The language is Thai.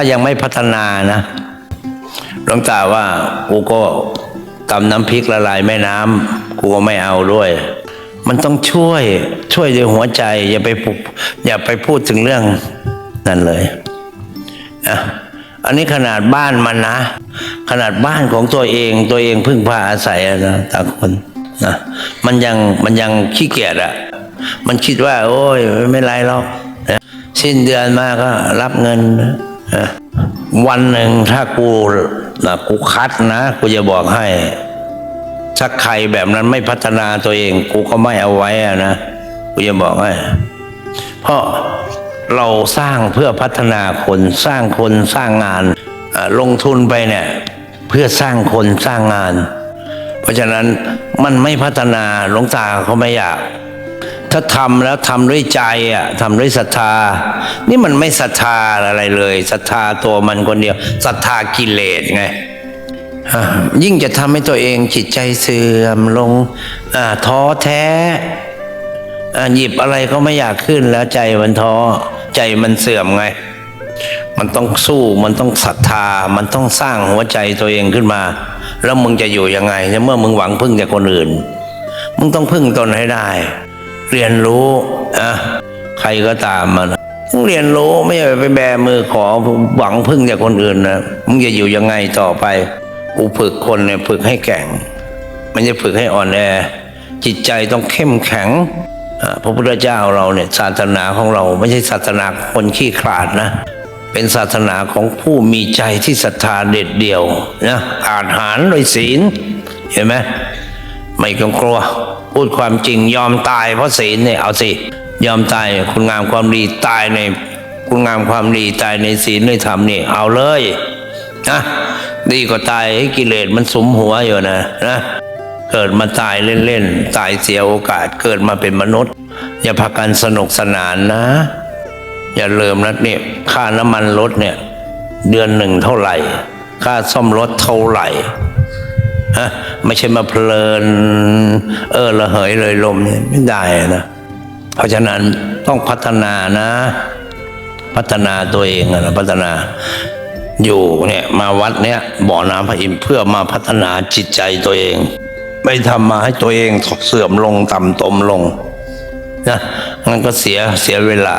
ถ้ายังไม่พัฒนานะหลวงตาว่ากูก็ตำน้ำพริกละลายแม่น้ำกูก็ไม่เอาด้วย มันต้องช่วยช่วยด้วยหัวใจ อย่าไปพูอย่าไปพูดถึงเรื่องนั่นเลยอะอันนี้ขนาดบ้านมันนะ ขนาดบ้านของตัวเองตัวเองพึ่งพาอาศัยอะนะต่างคนนะมันยังมันยังขี้เกียจอะมันคิดว่า โอ้ยไม่ไรหรอกนะสิ้นเดือนมาก็รับเงินนะ วันหนึ่งถ้ากูนะกูคัดนะ กูจะบอกให้ถ้าใครแบบนั้นไม่พัฒนาตัวเอง กูก็ไม่เอาไว้อะนะกูจะบอกให้เพราะเราสร้างเพื่อพัฒนาคนสร้างคนสร้างงานลงทุนไปเนี่ย เพื่อสร้างคนสร้างงาน เพราะฉะนั้นมันไม่พัฒนาหลวงตาเขาไม่อยาก ถ้าทำแล้วทำด้วยใจอะทำด้วยศรัทธา นี่มันไม่ศรัทธาอะไรเลยศรัทธาตัวมันคนเดียวศรัทธากิเลสไงยิ่งจะทำให้ตัวเองจิตใจเสื่อมลงท้อแท้หยิบอะไรก็ไม่อยากขึ้นแล้วใจมันท้อใจมันเสื่อมไง มันต้องสู้มันต้องศรัทธา มันต้องสร้างหัวใจตัวเองขึ้นมา แล้วมึงจะอยู่ยังไงเมื่อมึงหวังพึ่งจากคนอื่น มึงต้องพึ่งตนให้ได้ เรียนรู้อะใครก็ตามมันต้องเรียนรู้ไม่ใช่ไปแบมือขอหวังพึ่งจากคนอื่นนะมึงจะอยู่ยังไงต่อไปกูฝึกคนเนี่ยฝึกให้แข็งมันจะฝึกให้อ่อนแอ จิตใจต้องเข้มแข็งพระพุทธเจ้าเราเนี่ยศาสนาของเราไม่ใช่ศาสนาคนขี้ขลาดนะ เป็นศาสนาของผู้มีใจที่ศรัทธาเด็ดเดี่ยวนะอาจหารโดยศีลเห็นไหมไม่ต้องกลัว พูดความจริงยอมตายเพราะศีลเนี่ยเอาสิยอมตายคุณงามความดีตายในคุณงามความดีตายในศีลในธรรมนี่เอาเลยนะดีกว่าตายให้กิเลสมันสมหัวอยู่นะนะ เกิดมาตายเล่นๆตายเสียโอกาสเกิดมาเป็นมนุษย์ อย่าพากันสนุกสนานนะ อย่าเลืมนะเนี่ยค่าน้ำมันรถเนี่ย เดือนหนึ่งเท่าไหร่ ค่าซ่อมรถเท่าไหร่ฮะไม่ใช่มาเพลินเออระเหยเลยลมเนี่ยไม่ได้นะ เพราะฉะนั้นต้องพัฒนานะ พัฒนาตัวเองนะพัฒนาอยู่เนี่ยมาวัดเนี่ยบ่อน้ำพระอินทร์เพื่อมาพัฒนาจิตใจตัวเอง ไม่ทำมาให้ตัวเองเสื่อมลงต่ำตมลงนะงั้นก็เสียเสียเวลา